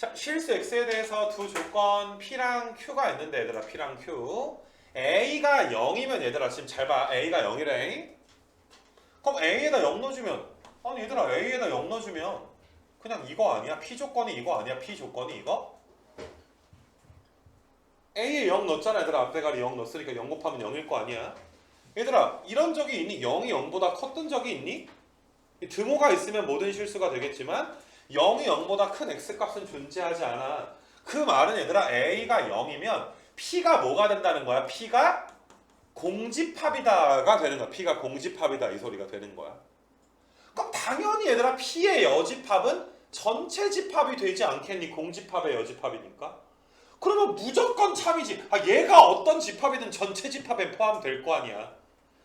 자, 실수 x에 대해서 두 조건 p랑 q가 있는데 얘들아 p랑 q a가 0이면 얘들아 지금 잘 봐. a가 0이래. 그럼 a에다 0 넣어주면 아니 얘들아 a에다 0 넣어주면 그냥 이거 아니야? p 조건이 이거 아니야? p 조건이 이거? a에 0 넣었잖아 얘들아 앞대가리 0 넣었으니까 0 곱하면 0일 거 아니야? 얘들아 이런 적이 있니? 0이 0보다 컸던 적이 있니? 이 등호가 있으면 모든 실수가 되겠지만 0이 0보다 큰 x값은 존재하지 않아. 그 말은 얘들아 a가 0이면 p가 뭐가 된다는 거야? p가 공집합이다가 되는 거야. p가 공집합이다 이 소리가 되는 거야. 그럼 당연히 얘들아 p의 여집합은 전체 집합이 되지 않겠니? 공집합의 여집합이니까. 그러면 무조건 참이지. 아 얘가 어떤 집합이든 전체 집합에 포함될 거 아니야.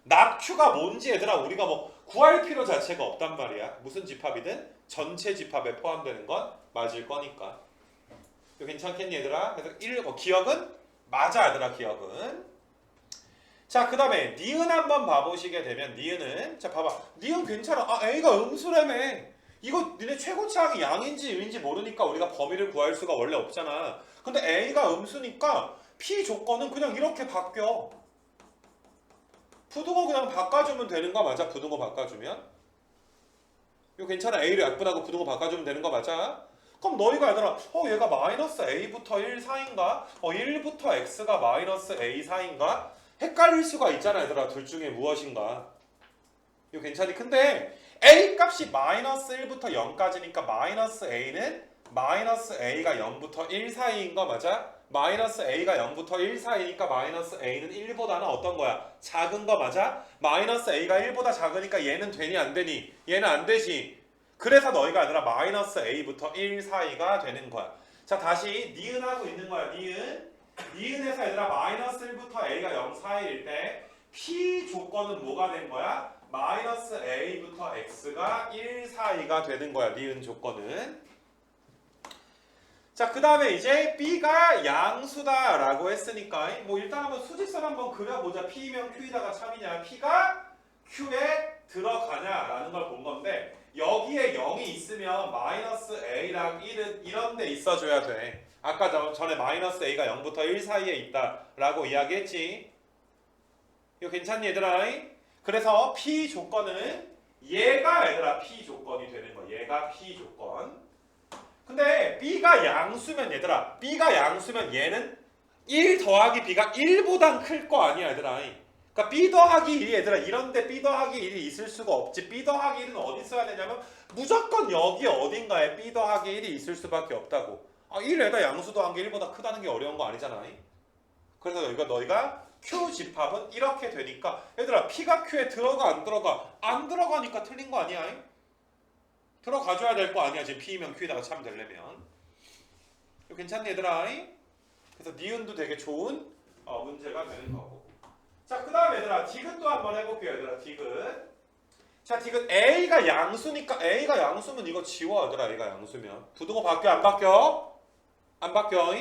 납 q가 뭔지 얘들아 우리가 뭐 구할 필요 자체가 없단 말이야. 무슨 집합이든 전체 집합에 포함되는 건 맞을 거니까. 이거 괜찮겠니 얘들아? 그래서 1 어, 기억은 맞아 얘들아 기억은. 자 그 다음에 니은 한번 봐보시게 되면 니은은 자 봐봐 니은 괜찮아. 아 A가 음수라며. 이거 니네 최고차항이 양인지 음인지 모르니까 우리가 범위를 구할 수가 원래 없잖아. 근데 A가 음수니까 P 조건은 그냥 이렇게 바뀌어. 부등호 그냥 바꿔주면 되는 거 맞아? 부등호 바꿔주면? 이거 괜찮아. A를 약분하고 부등호 바꿔주면 되는 거 맞아? 그럼 너희가 얘들아 어 얘가 마이너스 A부터 1 사인가? 어 1부터 X가 마이너스 A 사인가? 헷갈릴 수가 있잖아 얘들아 둘 중에 무엇인가 이거 괜찮니? 근데 A 값이 마이너스 1부터 0까지니까 마이너스 A는 마이너스 A가 0부터 1 사이인 거 맞아? 마이너스 A가 0부터 1 사이니까 마이너스 A는 1보다는 어떤 거야? 작은 거 맞아? 마이너스 A가 1보다 작으니까 얘는 되니 안 되니? 얘는 안 되지. 그래서 너희가 아니라 마이너스 A부터 1 사이가 되는 거야. 자 다시 니은하고 있는 거야. 니은. 니은에서 얘들아 마이너스 1부터 A가 0 사이일 때 P 조건은 뭐가 된 거야? 마이너스 A부터 X가 1 사이가 되는 거야. 니은 조건은. 자, 그 다음에 이제 B가 양수다라고 했으니까 뭐 일단 한번 수직선 한번 그려보자. P면 Q이다가 참이냐. P가 Q에 들어가냐라는 걸 본 건데 여기에 0이 있으면 마이너스 A랑 1은 이런 데 있어줘야 돼. 아까 저- 전에 마이너스 A가 0부터 1 사이에 있다라고 이야기했지. 이거 괜찮니 얘들아? 그래서 P 조건은 얘가 얘들아 P 조건이 되는 거야. 얘가 P 조건. 근데 B가 양수면 얘들아 B가 양수면 얘는 1 더하기 B가 1보단 클 거 아니야 얘들아. 그러니까 B 더하기 1이 얘들아 이런데 B 더하기 1이 있을 수가 없지. B 더하기 1은 어디 써야 되냐면 무조건 여기 어딘가에 B 더하기 1이 있을 수밖에 없다고. 아 1에다 양수 더한 게 1보다 크다는 게 어려운 거 아니잖아. 그래서 여기가 너희가 Q 집합은 이렇게 되니까 얘들아 P가 Q에 들어가 안 들어가? 안 들어가니까 틀린 거 아니야 들어가줘야 될 거 아니야 지금 P면 Q에다가 참 되려면 이거 괜찮니 얘들아? 그래서 니은도 되게 좋은 어, 문제가 되는 거고 자 그 다음 얘들아 디귿도 한번 해볼게요 얘들아 디귿 자 디귿 A가 양수니까 A가 양수면 이거 지워 얘들아 A가 양수면 부등호 바뀌어 안 바뀌어? 안 바뀌어?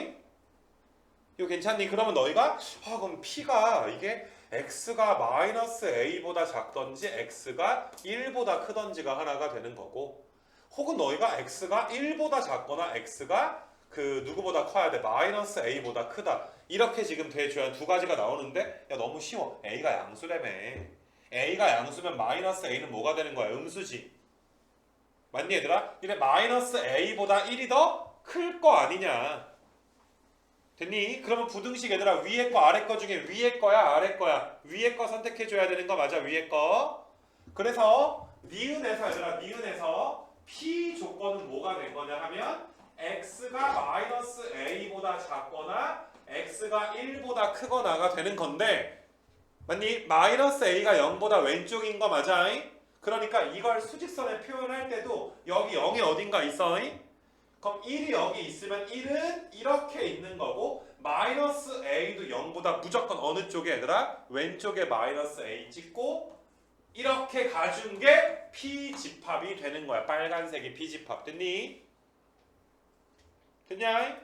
이거 괜찮니? 그러면 너희가 아 그럼 P가 이게 X가 마이너스 A보다 작던지 X가 1보다 크던지가 하나가 되는 거고 혹은 너희가 x가 1보다 작거나 x가 그 누구보다 커야 돼. 마이너스 a보다 크다. 이렇게 지금 대조한 두 가지가 나오는데 야 너무 쉬워. a가 양수라며 a가 양수면 마이너스 a는 뭐가 되는 거야? 음수지. 맞니 얘들아? 이래 마이너스 a보다 1이 더 클 거 아니냐? 됐니? 그러면 부등식 얘들아 위에 거 아래 거 중에 위에 거야 아래 거야? 위에 거 선택해 줘야 되는 거 맞아? 위에 거? 그래서 니은에서 얘들아 니은에서 P 조건은 뭐가 된 거냐 하면 x가 마이너스 a보다 작거나 x가 1보다 크거나가 되는 건데 맞니? 마이너스 a가 0보다 왼쪽인 거 맞아? 그러니까 이걸 수직선에 표현할 때도 여기 0이 어딘가 있어? 그럼 1이 여기 있으면 1은 이렇게 있는 거고 마이너스 a도 0보다 무조건 어느 쪽에 얘들아? 왼쪽에 마이너스 a 찍고 이렇게 가준 게 P 집합이 되는 거야. 빨간색이 P 집합 됐니? 됐냐?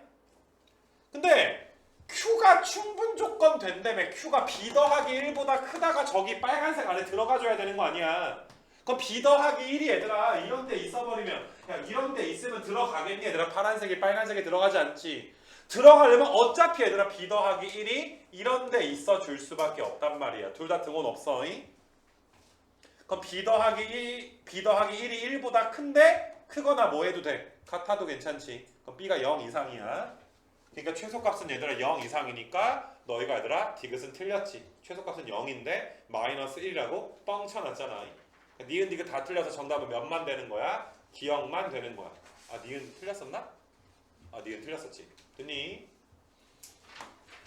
근데 Q가 충분 조건 된다며 Q가 B 더하기 1보다 크다가 저기 빨간색 안에 들어가 줘야 되는 거 아니야. 그럼 B 더하기 1이 얘들아 이런 데 있어버리면 야 이런 데 있으면 들어가겠니 얘들아 파란색이 빨간색이 들어가지 않지 들어가려면 어차피 얘들아 B 더하기 1이 이런 데 있어 줄 수밖에 없단 말이야 둘 다 등원 없어 잉? 그럼 B 더하기 1, B 더하기 1이 1보다 큰데 크거나 뭐 해도 돼? 같아도 괜찮지. 그럼 B가 0 이상이야. 그러니까 최소값은 얘들아 0 이상이니까 너희가 얘들아 디귿은 틀렸지. 최소값은 0인데 마이너스 1이라고 뻥 쳐놨잖아. 니은 디귿 다 틀려서 정답은 몇만 되는 거야? 기억만 되는 거야. 아 니은 틀렸었나? 아 니은 틀렸었지. 됐니?